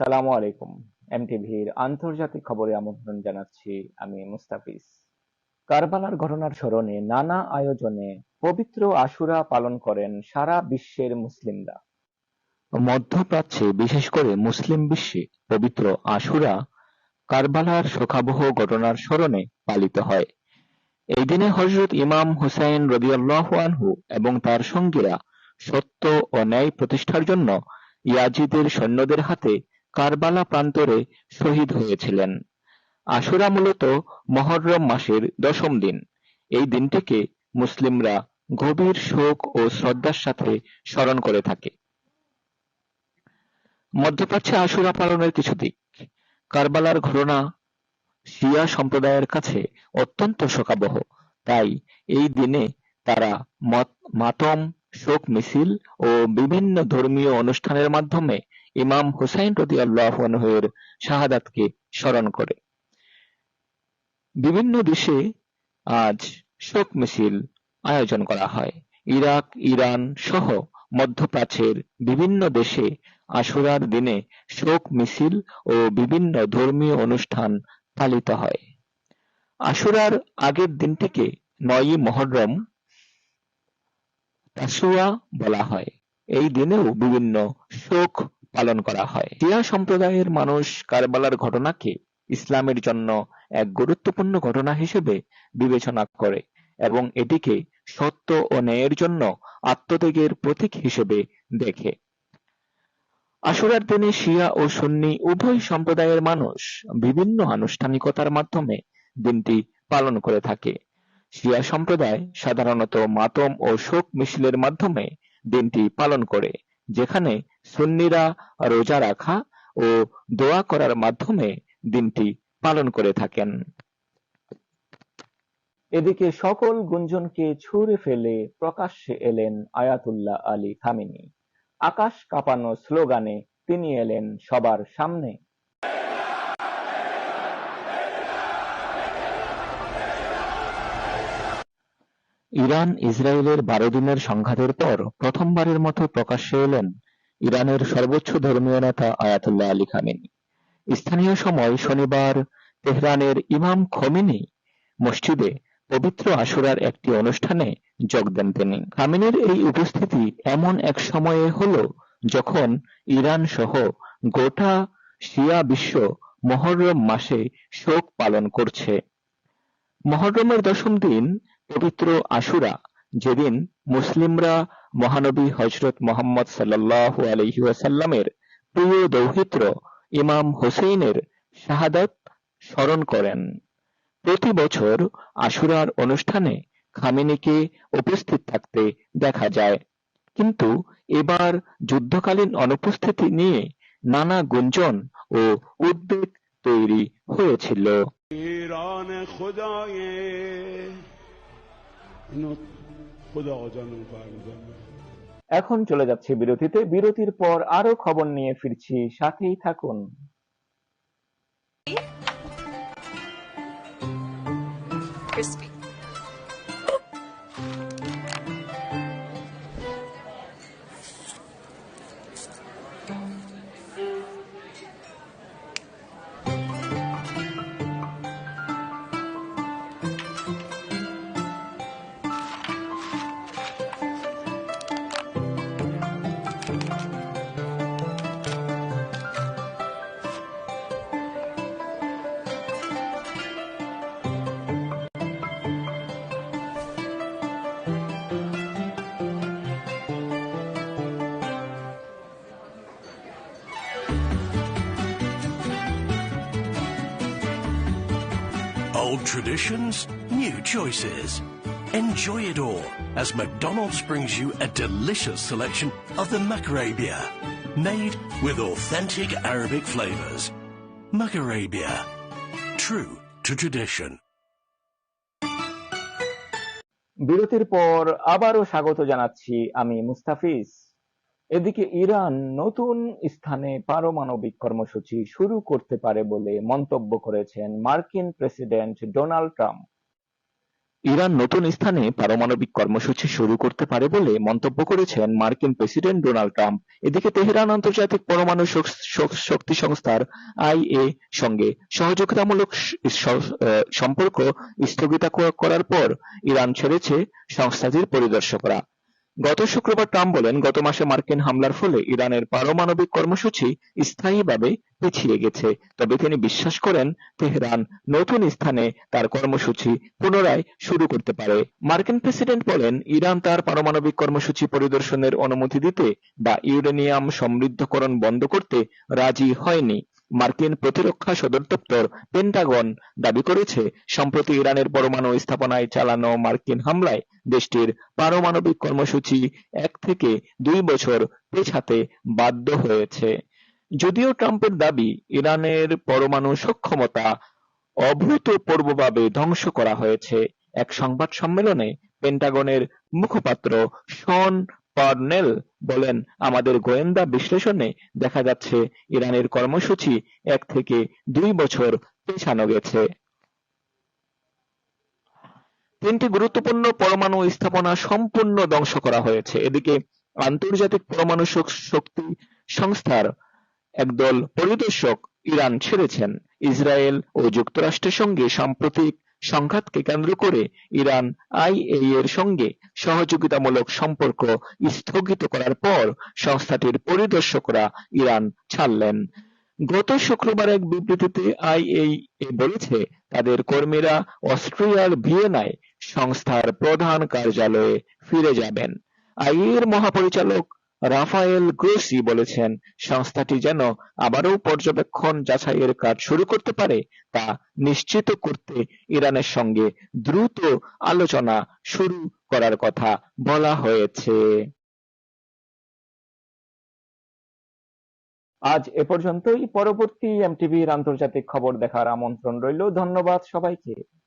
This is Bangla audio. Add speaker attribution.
Speaker 1: আসসালামু আলাইকুম, এমটিভির আন্তর্জাতিক খবরে আমন্ত্রণ জানাচ্ছি আমি মুস্তাফিজ। কারবালার ঘটনার স্মরণে নানা আয়োজনে পবিত্র আশুরা পালন করেন সারা বিশ্বের মুসলিমরা।
Speaker 2: মধ্যপ্রাচ্যে বিশেষ করে মুসলিম বিশ্বে পবিত্র আশুরা, কারবালার শোকাবহ ঘটনার স্মরণে পালিত হয়। এই দিনে হজরত ইমাম হুসাইন রদিয়াল্লাহু আনহু এবং তার সঙ্গীরা সত্য ও ন্যায় প্রতিষ্ঠার জন্য ইয়াজিদের সৈন্যদের হাতে কারবালা প্রান্তরে শহীদ হয়েছিলেন। আশুরা মূলত মহররম মাসের দশম দিন। এই দিনটিকে মুসলিমরা গভীর শোক ও শ্রদ্ধার সাথে স্মরণ করে থাকে। মধ্যপ্রাচ্যে আশুরা পালনের কিছু দিক। কারবালার ঘটনা শিয়া সম্প্রদায়ের কাছে অত্যন্ত শোকাবহ। তাই এই দিনে তারা মাতম শোক মিছিল ও বিভিন্ন ধর্মীয় অনুষ্ঠানের মাধ্যমে ইমাম হুসাইন রাদিয়াল্লাহু আনহু-এর শাহাদাতকে স্মরণ করে। বিভিন্ন দেশে আজ শোক মিছিল আয়োজন করা হয়। ইরাক, ইরান সহ মধ্যপ্রাচ্যের বিভিন্ন দেশে আশুরার দিনে শোক মিছিল ও বিভিন্ন ধর্মীয় অনুষ্ঠান পালিত হয়। আশুরার আগের দিনটিকে নয়ই মহররম তাসুয়া বলা হয়। এই দিনেও বিভিন্ন শোক পালন করা হয়। শিয়া সম্প্রদায়ের মানুষ কারবালার ঘটনাকে ইসলামের জন্য এক গুরুত্বপূর্ণ ঘটনা হিসেবে বিবেচনা করে এবং এটিকে সত্য ও ন্যায়ের জন্য আত্মত্যাগের প্রতীক হিসেবে দেখে। আশুরার দিনে শিয়া ও সুন্নি উভয় সম্প্রদায়ের মানুষ বিভিন্ন আনুষ্ঠানিকতার মাধ্যমে দিনটি পালন করে থাকে। শিয়া সম্প্রদায় সাধারণত মাতম ও শোক মিছিলের মাধ্যমে দিনটি পালন করে, যেখানে সুন্নিরা রোজা রাখা ও দোয়া করার মাধ্যমে দিনটি পালন করে থাকেন।
Speaker 1: এদিকে সকল গুঞ্জনকে ছুঁড়ে ফেলে প্রকাশ্যে এলেন আয়াতুল্লাহ আলী খামেনি। আকাশ কাঁপানো স্লোগানে তিনি এলেন সবার সামনে।
Speaker 2: ইরান-ইসরায়েলের বারো দিনের সংঘাতের পর প্রথমবারের মতো প্রকাশ্যে এলেন ইরানের সর্বোচ্চ ধর্মীয় নেতা আয়াতুল্লাহ আলী খামেনি। স্থানীয় সময় শনিবার তেহরানের ইমাম খোমেনি মসজিদে পবিত্র আশুরার একটি অনুষ্ঠানে যোগ দেন তিনি। খামেনির এই উপস্থিতি এমন এক সময়ে হল যখন ইরান সহ গোটা শিয়া বিশ্ব মহররম মাসে শোক পালন করছে। মহররমের দশম দিন পবিত্র আশুরা, যেদিন মুসলিমরা মহানবী হযরত মোহাম্মদ সাল্লাল্লাহু ওয়াসাল্লামের প্রিয় দৌহিত্র ইমাম হুসেইনের শাহাদাত স্মরণ করেন। প্রতি বছর আশুরার অনুষ্ঠানে খামেনিকে উপস্থিত থাকতে দেখা যায়, কিন্তু এবার যুদ্ধকালীন অনুপস্থিতি নিয়ে নানা গুঞ্জন ও উদ্বেগ তৈরি হয়েছিল।
Speaker 1: এখন চলে যাচ্ছে বিরতিতে। বিরতির পর আরও খবর নিয়ে ফিরছি। সাথেই থাকুন।
Speaker 3: Crispy.
Speaker 4: Old traditions, new choices. Enjoy it all as McDonald's brings you a delicious selection of the Macarabia, made with authentic Arabic flavors. Macarabia, true to tradition.
Speaker 1: বিরতির পর আবারও স্বাগত জানাচ্ছি আমি মুস্তাফিজ এদিকে ইরান নতুন স্থানে পারমাণবিক কর্মসূচি শুরু করতে পারে বলে মন্তব্য করেছেন মার্কিন প্রেসিডেন্ট ডোনাল্ড ট্রাম্প।
Speaker 2: ইরান নতুন স্থানে পারমাণবিক কর্মসূচি শুরু করতে পারে বলে মন্তব্য করেছেন মার্কিন প্রেসিডেন্ট ডোনাল্ড ট্রাম্প। এদিকে তেহরান আন্তর্জাতিক পরমাণু শক- শক- শক্তি সংস্থার আইএ সঙ্গে সহযোগিতামূলক সম্পর্ক স্থগিত করার পর ইরান ছেড়েছে সংস্থাটির পরিদর্শকরা। গত শুক্রবার ট্রাম্প বলেন, গত মাসে মার্কিন হামলার ফলে ইরানের পারমাণবিক কর্মসূচি স্থায়ীভাবে পিছিয়ে গেছে। তবে তিনি বিশ্বাস করেন, তেহরান নতুন স্থানে তার কর্মসূচি পুনরায় শুরু করতে পারে। মার্কিন প্রেসিডেন্ট বলেন, ইরান তার পারমাণবিক কর্মসূচি পরিদর্শনের অনুমতি দিতে বা ইউরেনিয়াম সমৃদ্ধকরণ বন্ধ করতে রাজি হয়নি। মার্কিন প্রতিরক্ষা সদর দপ্তর পেন্টাগন দাবি করেছে, সম্প্রতি ইরানের পরমাণু স্থাপনায় চালানো মার্কিন হামলায় দেশটির পারমাণবিক কর্মসূচি এক থেকে দুই বছর পেছাতে বাধ্য হয়েছে। যদিও ট্রাম্পের দাবি, ইরানের পরমাণু সক্ষমতা অভূতপূর্বভাবে ধ্বংস করা হয়েছে, এক সংবাদ সম্মেলনে পেন্টাগনের মুখপাত্র শন পার্নেল বলেন, আমাদের গোয়েন্দা বিশ্লেষণে দেখা যাচ্ছে ইরানের কর্মসূচি এক থেকে দুই বছর পেছানো গেছে। তিনটি গুরুত্বপূর্ণ পরমাণু স্থাপনা সম্পূর্ণ ধ্বংস করা হয়েছে। এদিকে আন্তর্জাতিক পরমাণু শক্তি সংস্থার একদল পরিদর্শক ইরান ছেড়েছেন। ইসরায়েল ও যুক্তরাষ্ট্রের সঙ্গে সাম্প্রতিক সংঘাতকে কেন্দ্র করে ইরান আইএই এর সঙ্গে সহযোগিতামূলক সম্পর্ক স্থগিত করার পর সংস্থাটির পরিদর্শকরা ইরান ছাড়লেন। গত শুক্রবার এক বিবৃতিতে আইএই বলেছে, তাদের কর্মীরা অস্ট্রিয়ার ভিয়েনায় সংস্থার প্রধান কার্যালয়ে ফিরে যাবেন। আইএ এর মহাপরিচালক রাফায়েল গ্রোসি বলেছেন, সংস্থাটি যেন আবারও পর্যবেক্ষণ যাচাইয়ের কাজ শুরু করতে পারে, তা নিশ্চিত করতে ইরানের সঙ্গে দ্রুত আলোচনা শুরু করার কথা বলা হয়েছে।
Speaker 1: আজ এ পর্যন্তই। পরবর্তী এমটিভির আন্তর্জাতিক খবর দেখার আমন্ত্রণ রইল। ধন্যবাদ সবাইকে।